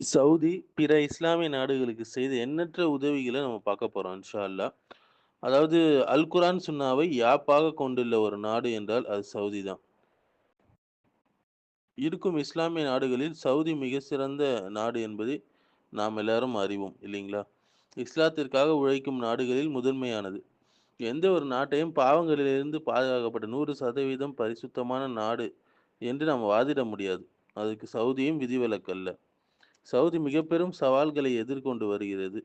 Saudi பிற இஸ்லாமிய நாடுகளுக்கு செய்த எண்ணற்ற உதவிகளை நம்ம பார்க்க போகிறோம் இன்ஷா அல்லாஹ். அதாவது அல் குரான் சுன்னாவை யாப்பாக கொண்டுள்ள ஒரு நாடு என்றால் அது சவுதி தான். இருக்கும் இஸ்லாமிய நாடுகளில் சவுதி மிக சிறந்த நாடு என்பதை நாம் எல்லாரும் அறிவோம் இல்லைங்களா? இஸ்லாத்திற்காக உழைக்கும் நாடுகளில் முதன்மையானது. எந்த ஒரு நாட்டையும் பாவங்களிலிருந்து பாதுகாக்கப்பட்ட 100% பரிசுத்தமான நாடு என்று நாம் வாதிட முடியாது. அதுக்கு சவுதியும் விதிவிலக்கல்ல. சவுதி மிக பெரும் சவால்களை எதிர்கொண்டு வருகிறது.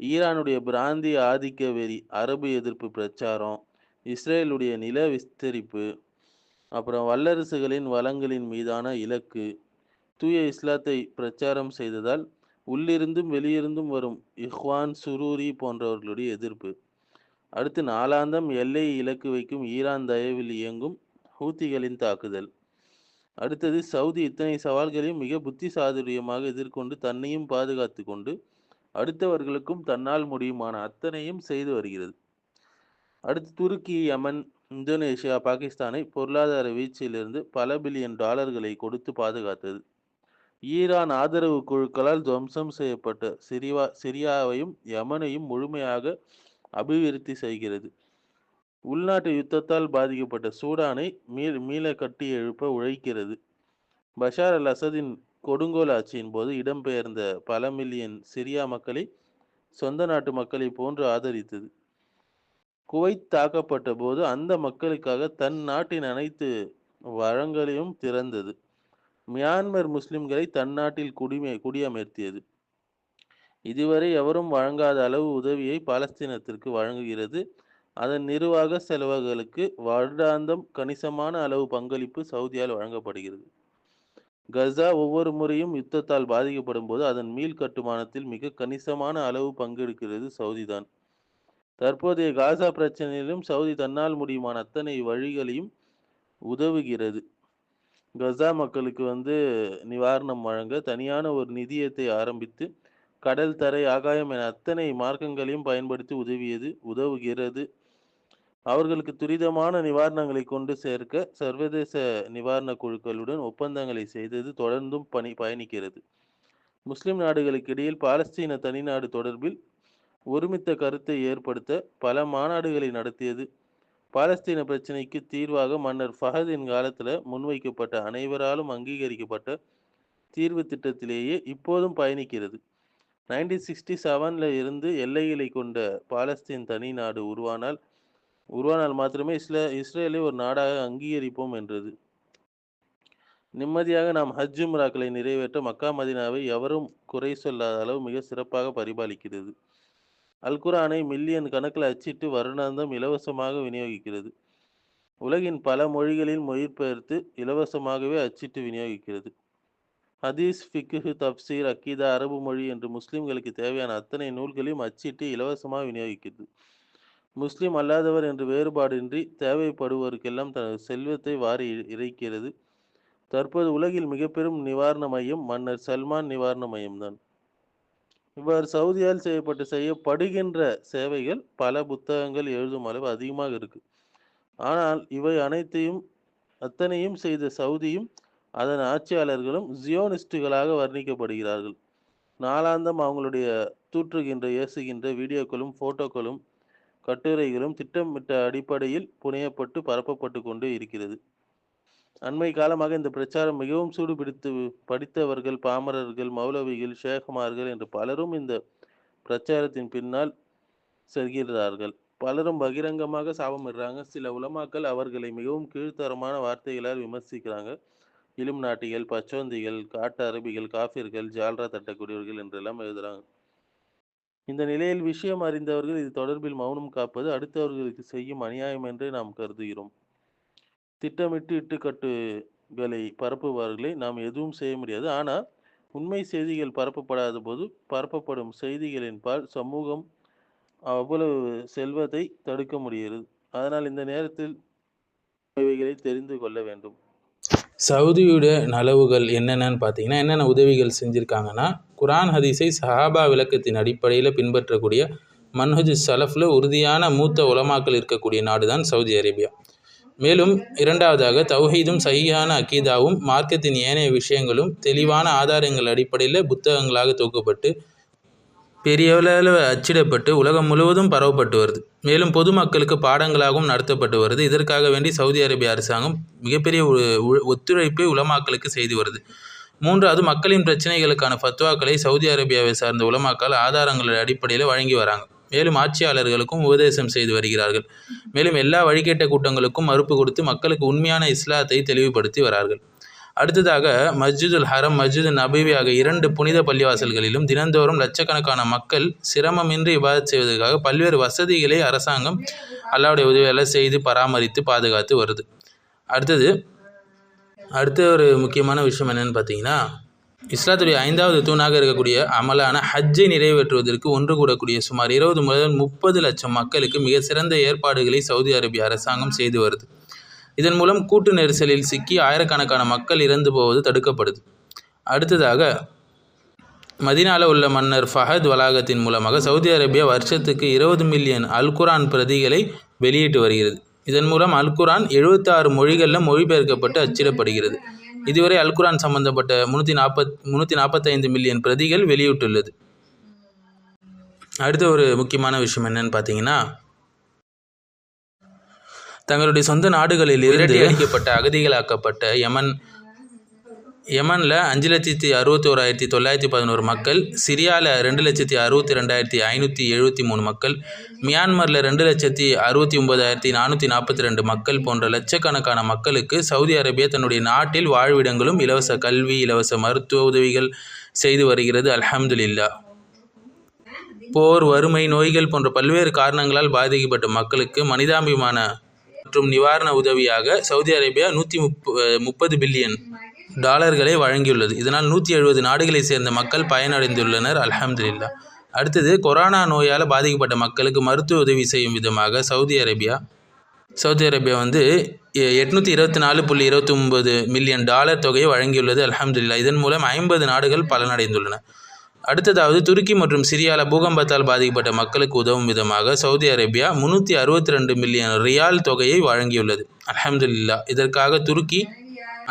ஈரானுடைய பிராந்திய ஆதிக்க வெறி, அரபு எதிர்ப்பு பிரச்சாரம், இஸ்ரேலுடைய நில விஸ்தரிப்பு, அப்புறம் வல்லரசுகளின் வளங்களின் மீதான இலக்கு, தூய இஸ்லாத்தை பிரச்சாரம் செய்ததால் உள்ளிருந்தும் வெளியிருந்தும் வரும் இஹ்வான், சுரூரி போன்றவர்களுடைய எதிர்ப்பு. அடுத்து நாளாந்தம் எல்லை இலக்கு வைக்கும் ஈரான் தயவில் இயங்கும் ஹூத்திகளின் தாக்குதல். அடுத்தது சவுதி இத்தனை சவால்களையும் மிக புத்தி சாதுரியமாக எதிர்கொண்டு தன்னையும் பாதுகாத்து கொண்டு, அடுத்தவர்களுக்கும் தன்னால் முடியுமான அத்தனையும் செய்து வருகிறது. அடுத்து துருக்கி, யமன், இந்தோனேஷியா, பாகிஸ்தானை பொருளாதார வீழ்ச்சியிலிருந்து பல பில்லியன் டாலர்களை கொடுத்து பாதுகாத்தது. ஈரான் ஆதரவு குழுக்களால் துவம்சம் செய்யப்பட்ட சிரிவா சிரியாவையும், யமனையும் முழுமையாக அபிவிருத்தி செய்கிறது. உள்நாட்டு யுத்தத்தால் பாதிக்கப்பட்ட சூடானை மீள் மீள கட்டியெழுப்ப உழைக்கிறது. பஷார் அல் அசதின் கொடுங்கோல் ஆட்சியின் போது இடம்பெயர்ந்த பல மில்லியன் சிரியா மக்களை சொந்த நாட்டு மக்களைப் போன்று ஆதரித்தது. குவைத் தாக்கப்பட்ட போது அந்த மக்களுக்காக தன் நாட்டின் அனைத்து வளங்களையும் திறந்தது. மியான்மர் முஸ்லிம்களை தன் நாட்டில் குடிமை குடியமர்த்தியது. இதுவரை எவரும் வழங்காத அளவு உதவியை பாலஸ்தீனத்திற்கு வழங்குகிறது. அதன் நிர்வாக செலவுகளுக்கு வருடாந்தம் கணிசமான அளவு பங்களிப்பு சவுதியால் வழங்கப்படுகிறது. கஸா ஒவ்வொரு முறையும் யுத்தத்தால் பாதிக்கப்படும் போது அதன் மீள் கட்டுமானத்தில் மிக கணிசமான அளவு பங்கெடுக்கிறது சவுதிதான் தற்போதைய காசா பிரச்சனையிலும் சவுதி தன்னால் முடியுமான அத்தனை வழிகளையும் உதவுகிறது. கசா மக்களுக்கு வந்து நிவாரணம் வழங்க தனியான ஒரு நிதியத்தை ஆரம்பித்து, கடல், தரை, ஆகாயம் என அத்தனை மார்க்கங்களையும் பயன்படுத்தி உதவியது உதவுகிறது. அவர்களுக்கு துரிதமான நிவாரணங்களை கொண்டு சேர்க்க சர்வதேச நிவாரண குழுக்களுடன் ஒப்பந்தங்களை செய்தது தொடர்ந்தும் பணி பயணிக்கிறது. முஸ்லிம் நாடுகளுக்கு இடையில் பாலஸ்தீன தனிநாடு தொடர்பில் ஒருமித்த கருத்தை ஏற்படுத்த பல மாநாடுகளை நடத்தியது. பாலஸ்தீன பிரச்சினைக்கு தீர்வாக மன்னர் ஃபஹதின் காலத்தில் முன்வைக்கப்பட்ட அனைவராலும் அங்கீகரிக்கப்பட்ட தீர்வு திட்டத்திலேயே இப்போதும் பயணிக்கிறது. 1967ல இருந்து எல்லைகளை கொண்ட பாலஸ்தீன் தனி நாடு உருவானால் உருவானால் மாத்திரமே இஸ்ல இஸ்ரேலை ஒரு நாடாக அங்கீகரிப்போம் என்றது. நிம்மதியாக நாம் ஹஜ், உம்ராக்களை நிறைவேற்ற மக்கா, மதீனாவை எவரும் குறை சொல்லாத அளவு மிக சிறப்பாக பரிபாலிக்கிறது. அல்குரானை மில்லியன் கணக்கில் அச்சிட்டு வருடாந்தம் இலவசமாக விநியோகிக்கிறது. உலகின் பல மொழிகளில் மொழிபெயர்த்து இலவசமாகவே அச்சிட்டு விநியோகிக்கிறது. ஹதீஸ், ஃபிக்கு தப்சீர் அக்கீதா, அரபு மொழி என்று முஸ்லிம்களுக்கு தேவையான அத்தனை நூல்களையும் அச்சிட்டு இலவசமாக விநியோகிக்கிறது. முஸ்லிம் அல்லாதவர் என்று வேறுபாடின்றி தேவைப்படுவோருக்கெல்லாம் தனது செல்வத்தை வாரி இறைக்கிறது. தற்போது உலகில் மிகப்பெரும் நிவாரண மையம் மன்னர் சல்மான் நிவாரண மையம்தான். இவ்வாறு சவுதியால் செய்யப்பட்டு செய்யப்படுகின்ற சேவைகள் பல புத்தகங்கள் எழுதும் அளவு அதிகமாக இருக்கு. ஆனால் இவை அனைத்தையும் அத்தனையும் செய்த சவுதியும், அதன் ஆட்சியாளர்களும் ஜியோனிஸ்டுகளாக வர்ணிக்கப்படுகிறார்கள். நாளாந்தம் அவங்களுடைய தூற்றுகின்ற, ஏசுகின்ற வீடியோக்களும், போட்டோக்களும், கட்டுரைகளும் திட்டமிட்ட அடிப்படையில் புனையப்பட்டு பரப்பப்பட்டு கொண்டு இருக்கிறது. அண்மை காலமாக இந்த பிரச்சாரம் மிகவும் சூடு பிடித்து படித்தவர்கள், பாமரர்கள், மௌலவிகள், ஷேக்மார்கள் என்று பலரும் இந்த பிரச்சாரத்தின் பின்னால் செல்கிறார்கள். பலரும் பகிரங்கமாக சாபமிடுறாங்க. சில உலமாக்கள் அவர்களை மிகவும் கீழ்த்தரமான வார்த்தைகளால் விமர்சிக்கிறாங்க. இலுமினாட்டிகள், பச்சோந்திகள், காட்டு அரபிகள், காஃபிர்கள், ஜால்ரா தட்டக்கூடியவர்கள் என்றெல்லாம் எழுதுறாங்க. இந்த நிலையில் விஷயம் அறிந்தவர்கள் இது தொடர்பில் மௌனம் காப்பது அடுத்தவர்களுக்கு செய்யும் அநியாயம் என்றே நாம் கருதுகிறோம். திட்டமிட்டு இட்டுக்கட்டுகளை பரப்புபவர்களை நாம் எதுவும் செய்ய முடியாது. ஆனால் உண்மை செய்திகள் பரப்பப்படாத போது பரப்பப்படும் செய்திகளின்பால் சமூகம் அவ்வளவு செல்வதை தடுக்க முடிகிறது. அதனால் இந்த நேரத்தில் இவைகளை தெரிந்து கொள்ள வேண்டும். சவுதியுடைய நலவுகள் என்னென்னன்னு பார்த்தீங்கன்னா, என்னென்ன உதவிகள் செஞ்சுருக்காங்கன்னா குரான் ஹதீஸை சஹாபா விளக்கத்தின் அடிப்படையில் பின்பற்றக்கூடிய மன்ஹஜ் சலஃபில் உறுதியான மூத்த உலமாக்கள் இருக்கக்கூடிய நாடு தான் சவுதி அரேபியா. மேலும் இரண்டாவதாக தௌஹீதும் சகியான அக்கீதாவும் மார்க்கத்தின் ஏனைய விஷயங்களும் தெளிவான ஆதாரங்கள் அடிப்படையில் புத்தகங்களாக தொகுக்கப்பட்டு பெரிய அளவில் அச்சிடப்பட்டு உலகம் முழுவதும் பரவப்பட்டு வருது. மேலும் பொதுமக்களுக்கு பாடங்களாகவும் நடத்தப்பட்டு வருது. இதற்காக வேண்டி சவுதி அரேபிய அரசாங்கம் மிகப்பெரிய ஒ- ஒத்துழைப்பை உலமாக்களுக்கு செய்து வருது. மூன்றாவது மக்களின் பிரச்சனைகளுக்கான ஃபத்வாக்களை சவுதி அரேபியாவை சார்ந்த உலமாக்கள் ஆதாரங்கள் அடிப்படையில் வழங்கி வராங்க. மேலும் ஆட்சியாளர்களுக்கும் உபதேசம் செய்து வருகிறார்கள். மேலும் எல்லா வழிகேட்ட கூட்டங்களுக்கும் மறுப்பு கொடுத்து மக்களுக்கு உண்மையான இஸ்லாத்தை தெளிவுபடுத்தி வரார்கள். அடுத்ததாக மஸ்ஜிதுல் ஹரம் மஸ்ஜிது நபவி ஆகிய இரண்டு புனித பள்ளிவாசல்களிலும் தினந்தோறும் லட்சக்கணக்கான மக்கள் சிரமமின்றி இபாதத் செய்வதற்காக பல்வேறு வசதிகளை அரசாங்கம் அல்லாவுடைய உதவியால் செய்து பராமரித்து பாதுகாத்து வருது. அடுத்தது அடுத்த ஒரு முக்கியமான விஷயம் என்னென்னு பார்த்தீங்கன்னா இஸ்லாத்துடைய ஐந்தாவது தூணாக இருக்கக்கூடிய அமலான ஹஜ்ஜை நிறைவேற்றுவதற்கு ஒன்று கூடக்கூடிய சுமார் இருபது முதல் முப்பது லட்சம் மக்களுக்கு மிக சிறந்த ஏற்பாடுகளை சவுதி அரேபிய அரசாங்கம் செய்து வருது. இதன் மூலம் கூட்டு நெரிசலில் சிக்கி ஆயிரக்கணக்கான மக்கள் இறந்து போவது தடுக்கப்படுது. அடுத்ததாக மதினால உள்ள மன்னர் ஃபஹத் வளாகத்தின் மூலமாக சவுதி அரேபியா வருஷத்துக்கு இருபது மில்லியன் அல் குரான் பிரதிகளை வெளியிட்டு வருகிறது. இதன் மூலம் அல் குரான் எழுபத்தாறு மொழிகளில் மொழிபெயர்க்கப்பட்டு அச்சிடப்படுகிறது. இதுவரை அல் குரான் சம்பந்தப்பட்ட முந்நூற்றி நாற்பத் முந்நூற்றி நாற்பத்தைந்து மில்லியன் பிரதிகள் வெளியிட்டுள்ளது. அடுத்த ஒரு முக்கியமான விஷயம் என்னன்னு பார்த்தீங்கன்னா தங்களுடைய சொந்த நாடுகளில் இருந்து அடிக்கப்பட்ட அகதிகளாக்கப்பட்ட யமன் யமனில் அஞ்சு லட்சத்தி அறுபத்தி ஓராயிரத்தி தொள்ளாயிரத்தி பதினோரு மக்கள் சிரியாவில் ரெண்டு லட்சத்தி அறுபத்தி ரெண்டாயிரத்தி ஐநூற்றி எழுபத்தி மூணு மக்கள் மியான்மரில் ரெண்டு லட்சத்தி அறுபத்தி ஒன்பதாயிரத்தி நானூற்றி நாற்பத்தி ரெண்டு மக்கள் போன்ற லட்சக்கணக்கான மக்களுக்கு சவுதி அரேபியா தன்னுடைய நாட்டில் வாழ்விடங்களும் இலவச கல்வி இலவச மருத்துவ உதவிகள் செய்து வருகிறது. அல்ஹம்துலில்லா. போர் வறுமை நோய்கள் போன்ற பல்வேறு காரணங்களால் பாதிக்கப்பட்ட மக்களுக்கு மனிதாபிமான மற்றும் நிவாரண உதவியாக சவுதி அரேபியா நூற்றி முப்ப முப்பது பில்லியன் டாலர்களை வழங்கியுள்ளது. இதனால் நூற்றி எழுபது நாடுகளைச் சேர்ந்த மக்கள் பயனடைந்துள்ளனர். அலமதுல்லா அடுத்தது கொரோனா நோயால் பாதிக்கப்பட்ட மக்களுக்கு மருத்துவ உதவி செய்யும் விதமாக சவுதி அரேபியா. சவுதி அரேபியா வந்து எட்நூற்றி இருபத்தி நாலு புள்ளி இருபத்தி ஒன்பது மில்லியன் டாலர் தொகையை வழங்கியுள்ளது. அலமதுல்லா இதன் மூலம் ஐம்பது நாடுகள் பலனடைந்துள்ளன. அடுத்ததாவது துருக்கி மற்றும் சிரியாவில் பூகம்பத்தால் பாதிக்கப்பட்ட மக்களுக்கு உதவும் விதமாக சவுதி அரேபியா முந்நூற்றி அறுபத்தி ரெண்டு மில்லியன் ரியால் தொகையை வழங்கியுள்ளது. அலமதுல்லா இதற்காக துருக்கி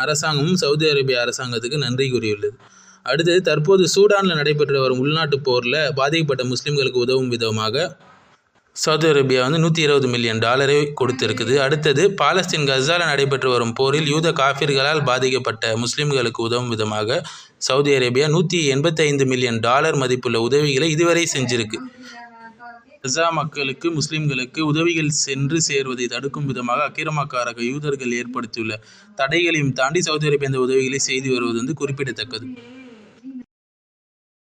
அரசாங்கமும் சவுதி அரேபிய அரசாங்கத்துக்கு நன்றி கூறியுள்ளது. அடுத்தது தற்போது சூடானில் நடைபெற்று வரும் உள்நாட்டு போரில் பாதிக்கப்பட்ட முஸ்லீம்களுக்கு உதவும் விதமாக சவுதி அரேபியா வந்து நூற்றி இருபது மில்லியன் டாலரை கொடுத்திருக்குது. அடுத்தது பாலஸ்தீன் கசால நடைபெற்று வரும் போரில் யூத காஃபிர்களால் பாதிக்கப்பட்ட முஸ்லீம்களுக்கு உதவும் விதமாக சவுதி அரேபியா நூற்றி எண்பத்தைந்து மில்லியன் டாலர் மதிப்புள்ள உதவிகளை இதுவரை செஞ்சிருக்கு. கசா மக்களுக்கு முஸ்லிம்களுக்கு உதவிகள் சென்று சேர்வதை தடுக்கும் விதமாக அக்கிரமக்காரக யூதர்கள் ஏற்படுத்தியுள்ள தடைகளையும் தாண்டி சவுதி அரேபியா இந்த உதவிகளை செய்து வருவது வந்து குறிப்பிடத்தக்கது.